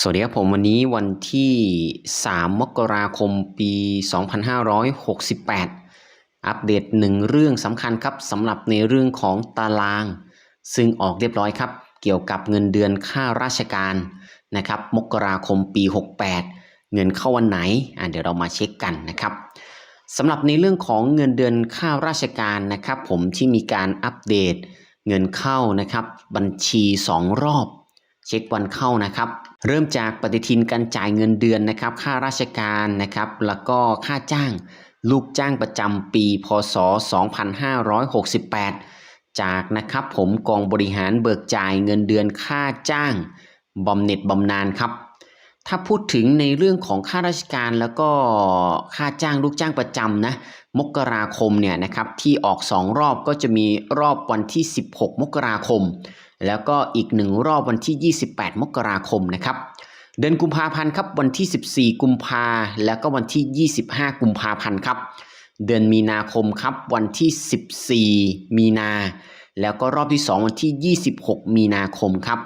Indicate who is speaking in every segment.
Speaker 1: สวัสดีครับผมวันนี้วันที่ 3 มกราคมปี 2568 อัปเดตหนึ่งเรื่องสำคัญครับสำหรับในเรื่องของตาราง ซึ่งออกเรียบร้อยครับ เกี่ยวกับเงินเดือนค่าราชการนะครับ มกราคมปี 68 เงินเข้าวันไหนอะเดี๋ยวเรามาเช็คกันนะครับสำหรับในเรื่องของเงินเดือนค่าราชการนะครับ ผมที่มีการอัปเดตเงินเข้านะครับ บัญชี 2 รอบ เช็ควันเข้านะครับ เริ่มจากปฏิทินการจ่ายเงินเดือนนะครับ ค่าราชการนะครับ แล้วก็ค่าจ้าง ลูกจ้างประจำปี พศ 2568 จากนะครับผมกองบริหารเบิกจ่ายเงินเดือนค่าจ้างบำเหน็จบำนาญครับ ถ้าพูดถึงในเรื่องของค่าราชการแล้วก็ค่าจ้างลูกจ้างประจำนะ มกราคมเนี่ยนะครับที่ออก 2 รอบก็จะมีรอบวันที่ 16 มกราคม แล้วก็อีกหนึ่งรอบวันที่ 28 มกราคมนะครับเดือนกุมภาพันธ์ครับวันที่ 14 กุมภาแล้วก็วันที่ 25 กุมภาพันธ์ครับ เดือนมีนาคมครับวันที่ 14 มีนา แล้วก็รอบที่ 2 วันที่ 26 มีนาคมครับ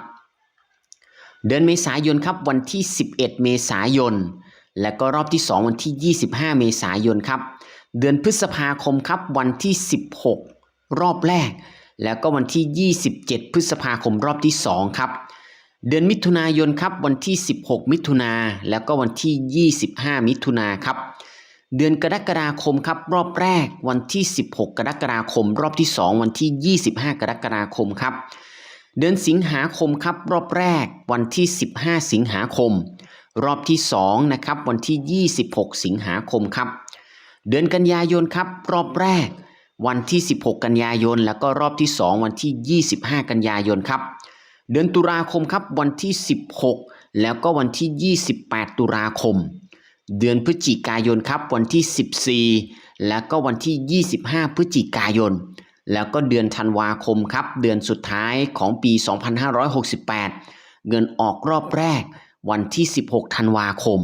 Speaker 1: เดือนเมษายนครับวันที่ 11 เมษายน และก็รอบที่ 2 วันที่ 25 เมษายนครับ เดือนพฤษภาคมครับวันที่ 16 รอบแรก แล้วก็วันที่ 27 พฤษภาคมรอบที่ 2 ครับ เดือนมิถุนายนครับวันที่ 16 มิถุนาแล้วก็วันที่ 25 มิถุนาครับ เดือนกรกฎาคมครับรอบแรกวันที่ 16 กรกฎาคม รอบที่ 2 วันที่ 25 กรกฎาคมครับ เดือนสิงหาคมครับรอบแรกวันที่ 15 สิงหาคม รอบที่2นะครับวันที่ 26 สิงหาคมครับ เดือนกันยายนครับรอบแรก วันที่ 16 กันยายน แล้วก็รอบที่ 2 วันที่ 25 กันยายนครับ เดือนตุลาคมครับวันที่ 16 แล้วก็วันที่ 28 ตุลาคม เดือนพฤศจิกายนครับวันที่ 14 แล้วก็วันที่ 25 พฤศจิกายน แล้วก็เดือนธันวาคมครับ เดือนสุดท้ายของปี 2568 เงินออกรอบแรกวันที่ 16 ธันวาคม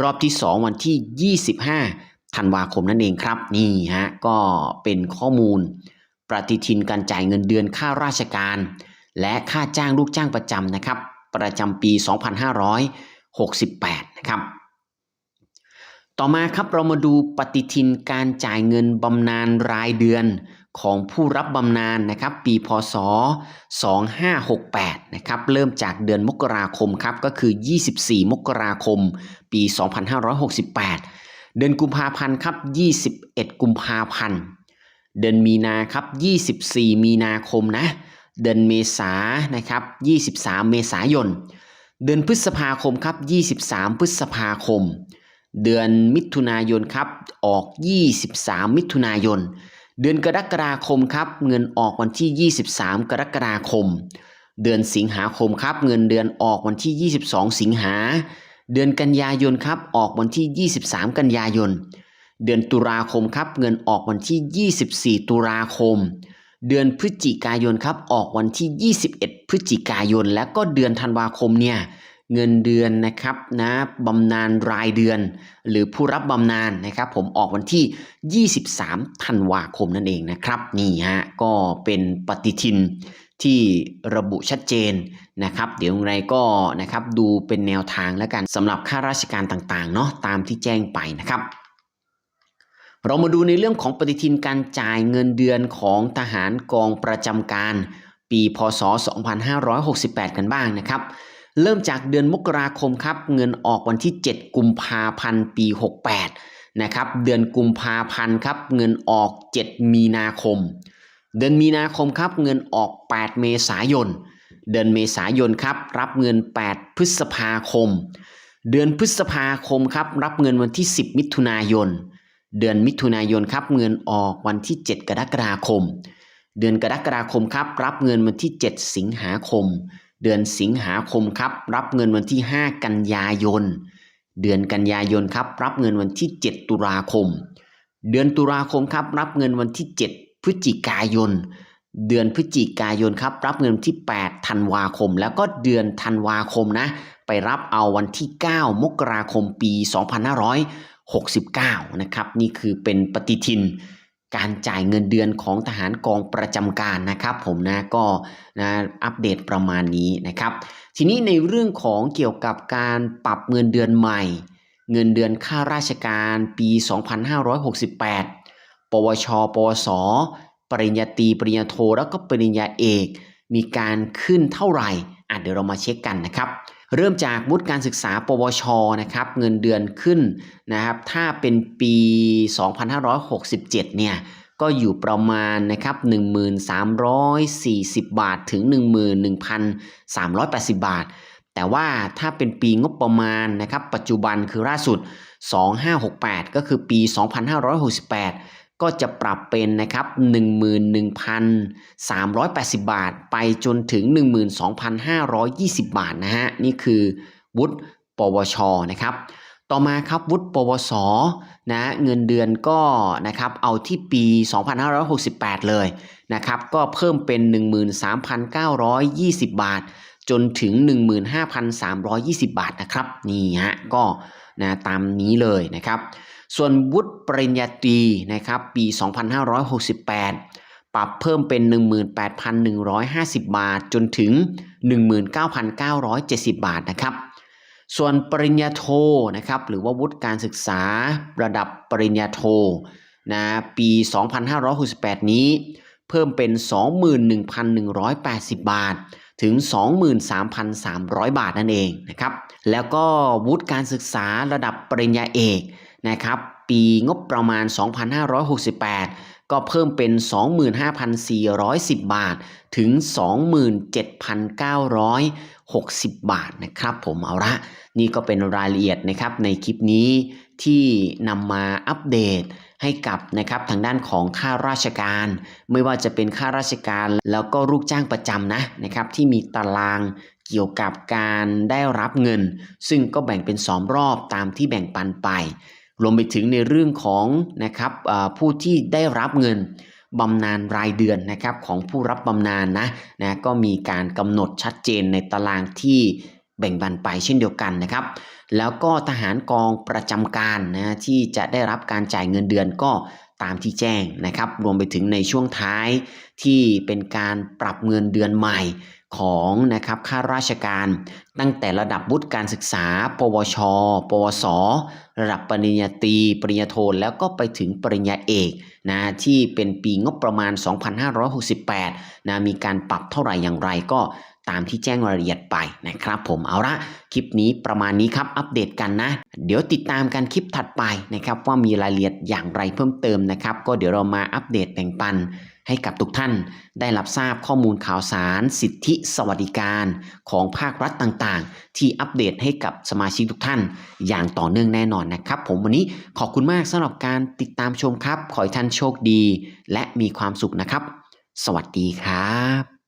Speaker 1: รอบที่ 2 วันที่ 25 ธันวาคมนั่นเองครับ นี่ฮะก็เป็นข้อมูลปฏิทินการจ่ายเงินเดือนค่าราชการ และค่าจ้างลูกจ้างประจำนะครับ ประจำปี 2568 นะครับ ต่อมาครับเรามาดูปฏิทินการจ่ายเงินบำนาญรายเดือนของผู้รับบำนาญนะครับ ปีพศ 2568 นะครับ เริ่มจากเดือนมกราคมครับ ก็คือ 24 มกราคม ปี 2568 เดือนกุมภาพันธ์ครับ 21 กุมภาพันธ์ เดือนมีนาครับ 24 มีนาคมนะ เดือนเมษานะครับ 23 เมษายน เดือนพฤษภาคมครับ 23 พฤษภาคม เดือนมิถุนายนครับ ออก 23 มิถุนายน เดือนกรกฎาคมครับ เงินออกวันที่ 23 กรกฎาคม เดือนสิงหาคมครับ เงินเดือนออกวันที่ 22 สิงหา เดือนกันยายนครับออกวันที่ 23 กันยายน เดือนตุลาคมครับเงินออกวันที่ 24 ตุลาคม เดือนพฤศจิกายนครับออกวันที่ 21 พฤศจิกายน และก็เดือนธันวาคมเนี่ยเงินเดือนนะครับนะบำนาญรายเดือน หรือผู้รับบำนาญนะครับ ผมออกวันที่ 23 ธันวาคมนั่นเองนะครับ นี่ฮะก็เป็นปฏิทิน ที่ระบุชัดเจนนะครับ เดี๋ยวอย่างไรก็นะครับดูเป็นแนวทางแล้วกันสำหรับข้าราชการต่างๆเนาะตามที่แจ้งไปนะครับ เรามาดูในเรื่องของปฏิทินการจ่ายเงินเดือนของทหารกองประจำการ ปีพศ 2568 กันบ้างนะครับ เริ่มจากเดือนมกราคมครับ เงินออกวันที่ 7 กุมภาพันธ์ปี 68 นะครับ เดือนกุมภาพันธ์ครับ เงินออก 7 มีนาคม เดือนมีนาคมครับเงินออก 8 เมษายน เดือนเมษายนครับรับเงิน 8 พฤษภาคม เดือนพฤษภาคมครับรับเงินวันที่ 10 มิถุนายน เดือนมิถุนายนครับเงินออกวันที่ 7 กรกฎาคม เดือนกรกฎาคมครับรับเงินวันที่ 7 สิงหาคม เดือนสิงหาคมครับรับเงินวันที่ 5 กันยายน เดือนกันยายนครับรับเงินวันที่ 7 ตุลาคม เดือนตุลาคมครับรับเงินวันที่ 7 พฤศจิกายน เดือนพฤศจิกายนครับรับเงินที่ 8 ธันวาคม แล้วก็เดือนธันวาคมนะ ไปรับเอาวันที่ 9 มกราคมปี 2569 นะครับ นี่คือเป็นปฏิทินการจ่ายเงินเดือนของทหารกองประจำการนะครับ ผมนะก็นะอัปเดตประมาณนี้นะครับ ทีนี้ในเรื่องของเกี่ยวกับการปรับเงินเดือนใหม่ เงินเดือนค่าราชการปี 2568 ปวช ปวส ปริญญาตรี ปริญญาโท แล้วก็ปริญญาเอก มีการขึ้นเท่าไหร่อะเดี๋ยวเรามาเช็คกันนะครับ เริ่มจากวุฒิการศึกษา ปวช นะครับ เงินเดือนขึ้นนะครับ ถ้าเป็นปี 2567 เนี่ย ก็อยู่ประมาณนะครับ 1340 บาท ถึง 11,380 บาท แต่ว่าถ้าเป็นปีงบประมาณนะครับ ปัจจุบันคือล่าสุด 2568 ก็คือปี 2568 ก็จะปรับเป็นนะครับ 11,380 บาท ไปจนถึง 12,520 บาทนะฮะ นี่คือวุฒิปวชนะครับ ต่อมาครับวุฒิปวสนะเงินเดือนก็นะครับเอาที่ปี 2568 เลยนะครับ ก็เพิ่มเป็น 13,920 บาท จนถึง 15,320 บาทนะครับ นี่ฮะก็ นะตามนี้เลยนะครับ ส่วนวุฒิปริญญาตรีนะครับปี 2568 ปรับเพิ่มเป็น 18,150 บาท จนถึง 19,970 บาทนะครับส่วนปริญญาโทนะครับหรือว่าวุฒิการศึกษาระดับปริญญาโทนะปี 2568 นี้ เพิ่มเป็น 21,180 บาท ถึง 23,300 บาทนั่นเองนะครับแล้วก็วุฒิการศึกษาระดับปริญญาเอกนะครับปีงบประมาณ 2568 ก็เพิ่มเป็น 25,410 บาท ถึง 27,960 บาทนะครับผมเอาละนี่ก็เป็นรายละเอียดนะครับในคลิปนี้ ที่นำมาอัปเดตให้กับนะครับทางด้านของข้าราชการ ไม่ว่าจะเป็นข้าราชการแล้วก็ลูกจ้างประจำนะนะครับที่มีตารางเกี่ยวกับการได้รับเงิน ซึ่งก็แบ่งเป็นสองรอบตามที่แบ่งปันไป รวมไปถึงในเรื่องของนะครับผู้ที่ได้รับเงินบำนาญรายเดือนนะครับของผู้รับบำนาญนะนะก็มีการกำหนดชัดเจนในตารางที่ แบ่งปันไปเช่นเดียวกันนะครับ แล้วก็ทหารกองประจำการนะที่จะได้รับการจ่ายเงินเดือนก็ตามที่แจ้งนะครับ รวมไปถึงในช่วงท้ายที่เป็นการปรับเงินเดือนใหม่ของนะครับข้าราชการ ตั้งแต่ระดับวุฒิการศึกษา ปวช ปวส ระดับปริญญาตรี ปริญญาโท แล้วก็ไปถึงปริญญาเอกนะที่เป็นปีงบประมาณ 2568นะมีการปรับเท่าไหร่อย่างไรก็ ตามที่แจ้งรายละเอียดไปนะครับ ผมเอาละคลิปนี้ประมาณนี้ครับอัปเดตกันนะ เดี๋ยวติดตามกันคลิปถัดไปนะครับ ว่ามีรายละเอียดอย่างไรเพิ่มเติมนะครับ ก็เดี๋ยวเรามาอัปเดตแบ่งปัน ให้กับทุกท่าน ได้รับทราบข้อมูลข่าวสาร สิทธิสวัสดิการของภาครัฐต่างๆ ที่อัปเดตให้กับสมาชิกทุกท่าน อย่างต่อเนื่องแน่นอนนะครับ ผมวันนี้ขอบคุณมากสำหรับการติดตามชมครับ ขอให้ท่านโชคดี และมีความสุขนะครับ สวัสดีครับ